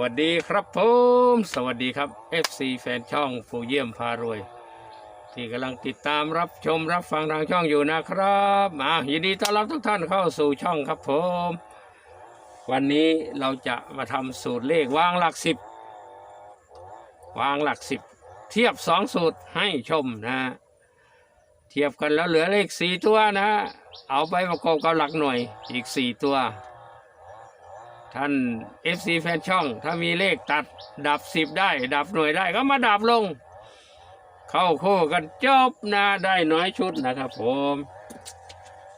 วัสดีครับผม สวัสดีครับ FC แฟนช่องฟูเยี่ยมพารวย ที่กำลังติดตามรับชมรับฟังทางช่องอยู่นะครับมายินดีต้อนรับทุกท่านเข้าสู่ช่องครับผม วันนี้เราจะมาทำสูตรเลขวางหลักสิบวางหลักสิบเทียบสองสูตรให้ชมนะเทียบกันแล้วเหลือเลขสี่ตัวนะ เอาไปประกอบกับหลักหน่วยอีกสี่ตัว ท่าน FC แฟนช่อง ถ้ามีเลขตัดดับสิบได้ ดับหน่วยได้ก็มาดับลง เข้าคู่กันจบนะได้น้อยชุดนะครับผม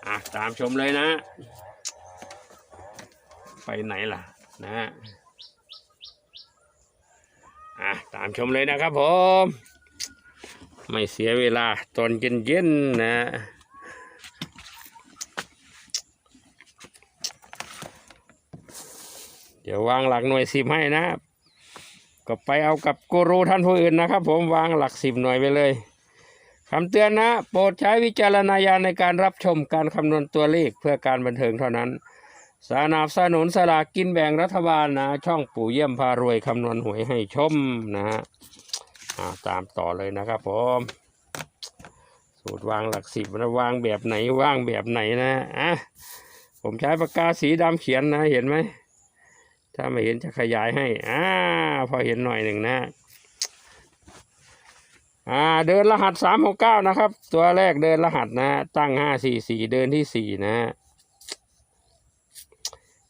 อะตามชมเลยนะ ไปไหนล่ะนะอะตามชมเลยนะครับผม ไม่เสียเวลาตอนเย็นๆนะ ดี๋ยววางหลักหน่วยสิบให้นะก็ไปเอากับกูรูท่านผู้อื่นนะครับ ผมวางหลักสิบหน่วยไปเลยคำเตือนนะ โปรดใช้วิจารณญาณในการรับชมการคำนวณตัวเลขเพื่อการบันเทิงเท่านั้น สนับสนุนสลากกินแบ่งรัฐบาลนะ ช่องปู่เยี่ยมพารวยคำนวณหวยให้ชมนะฮะตามต่อเลยนะครับผมสูตรวางหลักสิบนะวางแบบไหนวางแบบไหนนะอะผมใช้ปากกาสีดำเขียนนะเห็นไหม ถ้าไม่เห็นจะขยายให้ อ่า พอเห็นหน่อยหนึ่งนะ อ่า เดินรหัสสามหกเก้านะครับ ตัวแรกเดินรหัสนะ ตั้งห้าสี่สี่เดินที่สี่นะ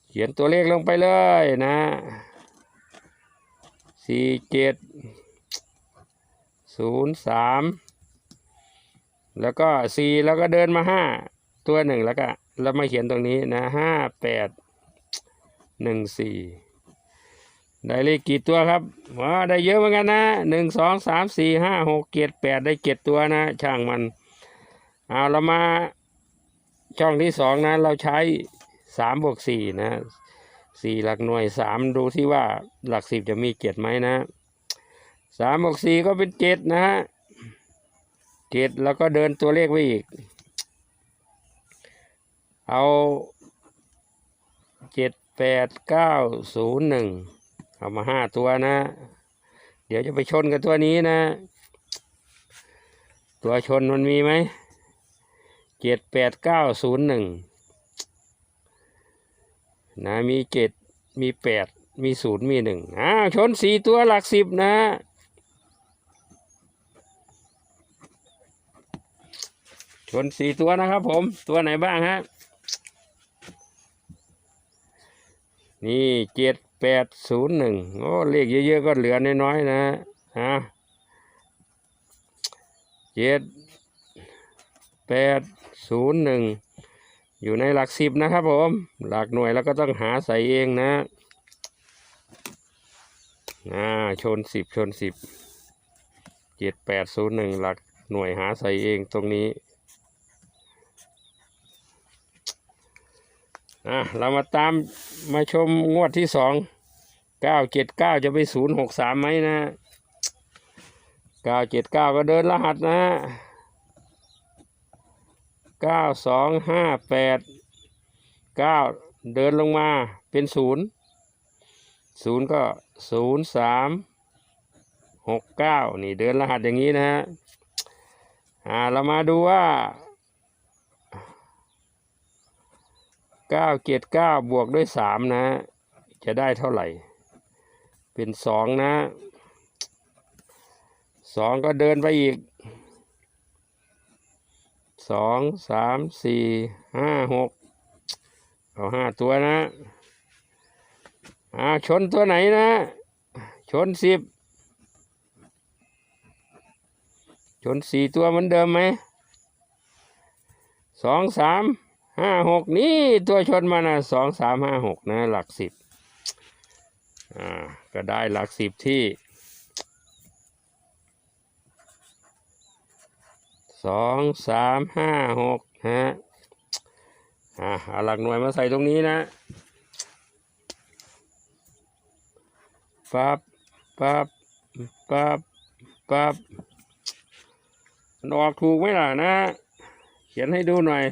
เขียนตัวเลขลงไปเลยนะสี่เจ็ดศูนย์สามแล้วก็สี่แล้วก็เดินมาห้าตัวหนึ่งแล้วก็ แล้วมาเขียนตรงนี้นะห้าแปด หนึ่งสี่ได้เลขกี่ตัวครับว้าได้เยอะเหมือนกันนะหนึ่งสองสามสี่ห้าหกเจ็ดแปดได้เจ็ดตัวนะ ช่างมันเอาเรามาช่องที่สองนะ เราใช้สามบวกสี่นะสี่หลักหน่วยสามดูที่ว่าหลักสิบจะมีเจ็ดไหมนะสามบวกสี่ก็เป็นเจ็ดนะฮะเจ็ดแล้วก็เดินตัวเลขไว้อีก เอา แปดเก้าศูนย์หนึ่งเอามาห้าตัวนะ เดี๋ยวจะไปชนกับตัวนี้นะ ตัวชนมันมีไหมเจ็ดแปดเก้าศูนย์หนึ่งนะมีเจ็ดมีแปดมีศูนย์มีหนึ่งอ้าวชนสี่ตัวหลักสิบนะชนสี่ตัวนะครับผม ตัวไหนบ้างฮะ นี่เจ็ดแปดศูนย์หนึ่งโอ้เลขเยอะๆก็เหลือน้อยๆนะฮะเจ็ดแปดศูนย์หนึ่งอยู่ในหลักสิบนะครับผม หลักหน่วยแล้วก็ต้องหาใส่เองนะอ่าชนสิบชนสิบเจ็ดแปดศูนย์หนึ่งหลักหน่วยหาใส่เองตรงนี้ อะเรามาตามมาชมงวดที่สองเก้าเจ็ดเก้าจะไปศูนย์หกสามไหมนะเก้าเจ็ดเก้าก็เดินรหัสนะเก้าสองห้าแปดเก้าเดินลงมาเป็นศูนย์ศูนย์ก็ศูนย์สามหกเก้านี่เดินรหัสอย่างนี้นะฮะอ่าเรามาดูว่า เก้าเจ็ดเก้าบวกด้วยสามนะ จะได้เท่าไหร่ เป็นสองนะสองก็เดินไปอีกสองสามสี่ห้าหกเอาห้าตัวนะอาชนตัวไหนนะ ชนสิบชนสี่ตัวเหมือนเดิมไหมสองสาม ห้าหกนี่ตัวชนมานะสองสามห้าหกนะ หลักสิบอ่าก็ได้หลักสิบที่สองสามห้าหกฮะอ่าเอาหลักหน่วยมาใส่ตรงนี้นะปั๊บปั๊บปั๊บปั๊บมันออกถูกไหมล่ะนะ เขียนให้ดูหน่อย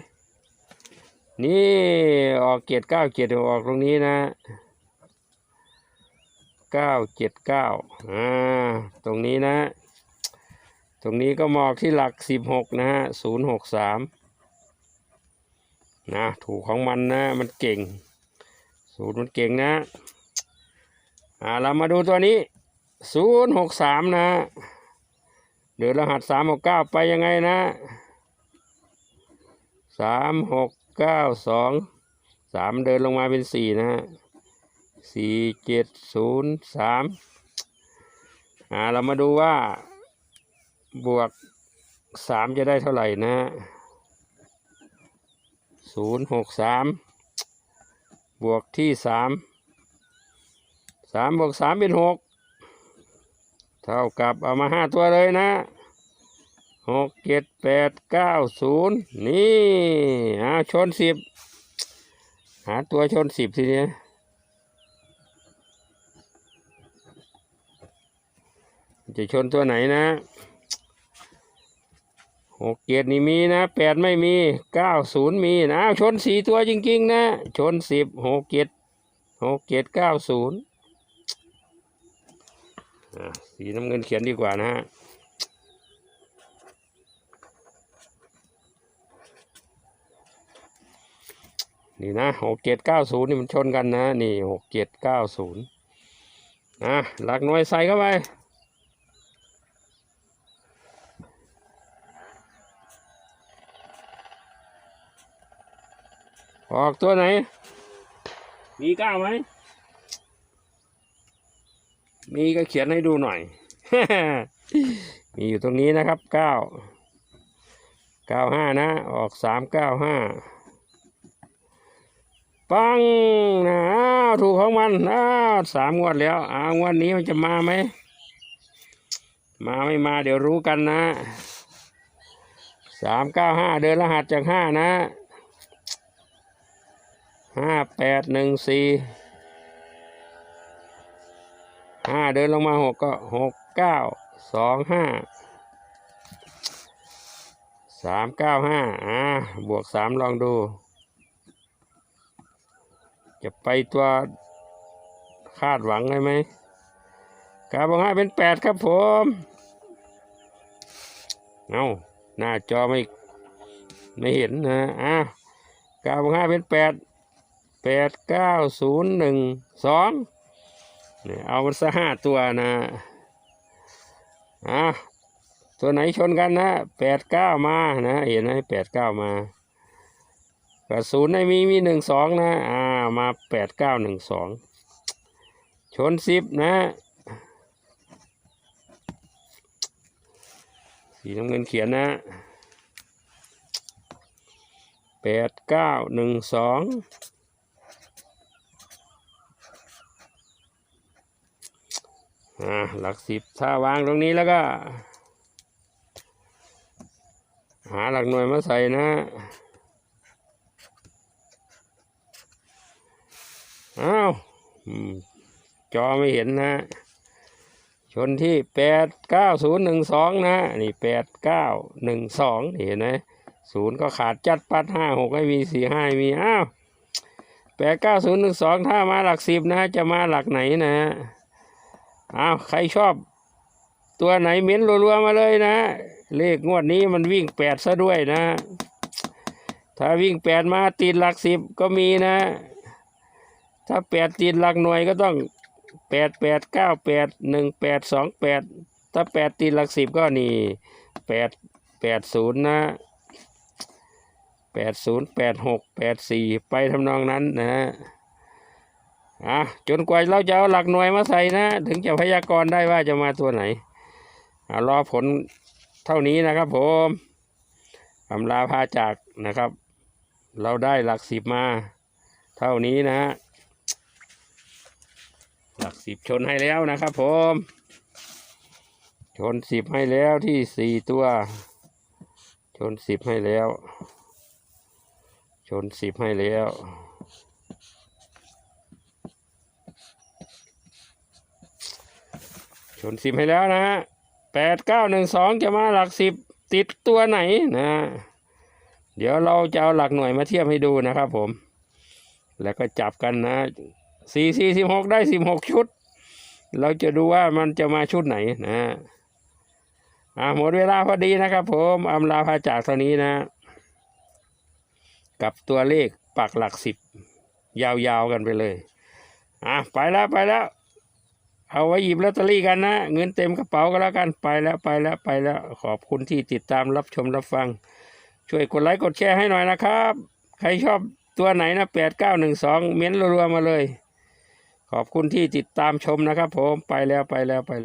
นี่ออกเกียรเก้าเกียรออกตรงนี้นะเก้าเจ็ดเก้าอ่าตรงนี้นะ ตรงนี้ก็มอกที่หลักสิบหกนะฮะศูนย์หกสามนะถูกของมันนะมันเก่งศูนย์มันเก่งนะอ่าเรามาดูตัวนี้ศูนย์หกสามนะเดี๋ยวรหัสสามหกเก้าไปยังไงนะสามหก เก้าสองสามเดินลงมาเป็นสี่นะฮะสี่เจ็ดศูนย์สามอ่าเรามาดูว่า บวกสามจะได้เท่าไหร่นะศูนย์หกสามบวกที่สามสามบวกสามเป็นหกเท่ากับเอามาห้าตัวเลยนะ หกเจ็ดแปดเก้าศูนย์นี่อาชนสิบหาตัวชนสิบทีเนี้ยจะชนตัวไหนนะหกเจ็ดนี่มีนะแปดไม่มีเก้าศูนย์มีนะอ้าวชนสี่ตัวจริง ๆ นะ ชนสิบหกเจ็ดหกเจ็ดเก้าศูนย์สีน้ำเงินเขียนดีกว่านะฮะ นี่นะหกเจ็ดเก้าศูนย์นี่มันชนกันนะ นี่หกเจ็ดเก้าศูนย์นะหลักหน่วยใส่เข้าไปออกตัวไหน มีเก้าไหม มีก็เขียนให้ดูหน่อย มีอยู่ตรงนี้นะครับเก้าเก้าห้านะ ออกสามเก้าห้า ปังนะถูกของมันอ้าวสามงวดแล้วอ้าวงวดนี้มันจะมาไหม มาไม่มาเดี๋ยวรู้กันนะสามเก้าห้าเดินรหัสจากห้านะห้าแปดหนึ่งสี่ห้าเดินลงมาหกก็หกเก้าสองห้าสามเก้าห้าอ่าบวกสามลองดู จะไปตัวคาดหวังได้ไหมกาบวกห้าเป็นแปดครับผม เอาหน้าจอไม่ไม่เห็นนะอ่ากาบวกห้าเป็นแปดแปดเก้าศูนย์หนึ่งสองเอามันซะห้าตัวนะอะตัวไหนชนกันนะแปดเก้ามานะ เห็นไหมแปดเก้ามากับศูนย์ในมีมีหนึ่งสองนะอ่า มาแปดเก้าหนึ่งสองชนสิบนะสีน้ำเงินเขียนนะแปดเก้าหนึ่งสองอ่าหลักสิบถ้าวางตรงนี้แล้วก็ หาหลักหน่วยมาใส่นะ อ้าวจอไม่เห็นนะชนที่แปดเก้าศูนย์หนึ่งสองนะนี่แปดเก้าหนึ่งสองเห็นไหมศูนย์ก็ขาดจัดปัดห้าหกให้มีสี่ห้ามีอ้าวแปดเก้าศูนย์หนึ่งสองถ้ามาหลักสิบนะ จะมาหลักไหนนะอ้าวใครชอบ ตัวไหนเม้นรัวๆมาเลยนะ เลขงวดนี้มันวิ่งแปดซะด้วยนะ ถ้าวิ่งแปดมาติดหลักสิบก็มีนะ ถ้าแปดติดหลักหน่วยก็ต้องแปดแปดเก้าแปดหนึ่งแปดสองแปดถ้าแปดติดหลักสิบก็นี่แปดแปดศูนย์นะแปดศูนย์แปดหกแปดสี่ไปทำนองนั้นนะอะจนกว่าเราจะเอาหลักหน่วยมาใส่นะ ถึงจะพยากรณ์ได้ว่าจะมาตัวไหนอรอผลเท่านี้นะครับผมอำลาพาจากนะครับ เราได้หลักสิบมา เท่านี้นะฮะ หลักสิบชนให้แล้วนะครับผมชนสิบให้แล้วที่สี่ตัว ชนสิบให้แล้ว ชนสิบให้แล้วชนสิบให้แล้วนะฮะแปดเก้าหนึ่งสองจะมาหลักสิบติดตัวไหนนะ เดี๋ยวเราจะเอาหลักหน่วยมาเทียบให้ดูนะครับผม แล้วก็จับกันนะ สี่สี่สิบหกได้สิบหกชุด เราจะดูว่ามันจะมาชุดไหนนะอ่าหมดเวลาพอดีนะครับ ผมอำลาพาจากเท่านี้นะ กับตัวเลขปักหลักสิบยาวๆกันไปเลยอะไปแล้วไปแล้ว เอาไว้หยิบลอตเตอรี่กันนะ เงินเต็มกระเป๋าก็แล้วกันไปแล้วไปแล้วไปแล้ว ขอบคุณที่ติดตามรับชมรับฟัง ช่วยกดไลค์กดแชร์ให้หน่อยนะครับ ใครชอบตัวไหนนะแปดเก้าหนึ่งสองเม้นรัวๆมาเลย ขอบคุณที่ติดตามชมนะครับผมไปแล้วไปแล้วไปแล้ว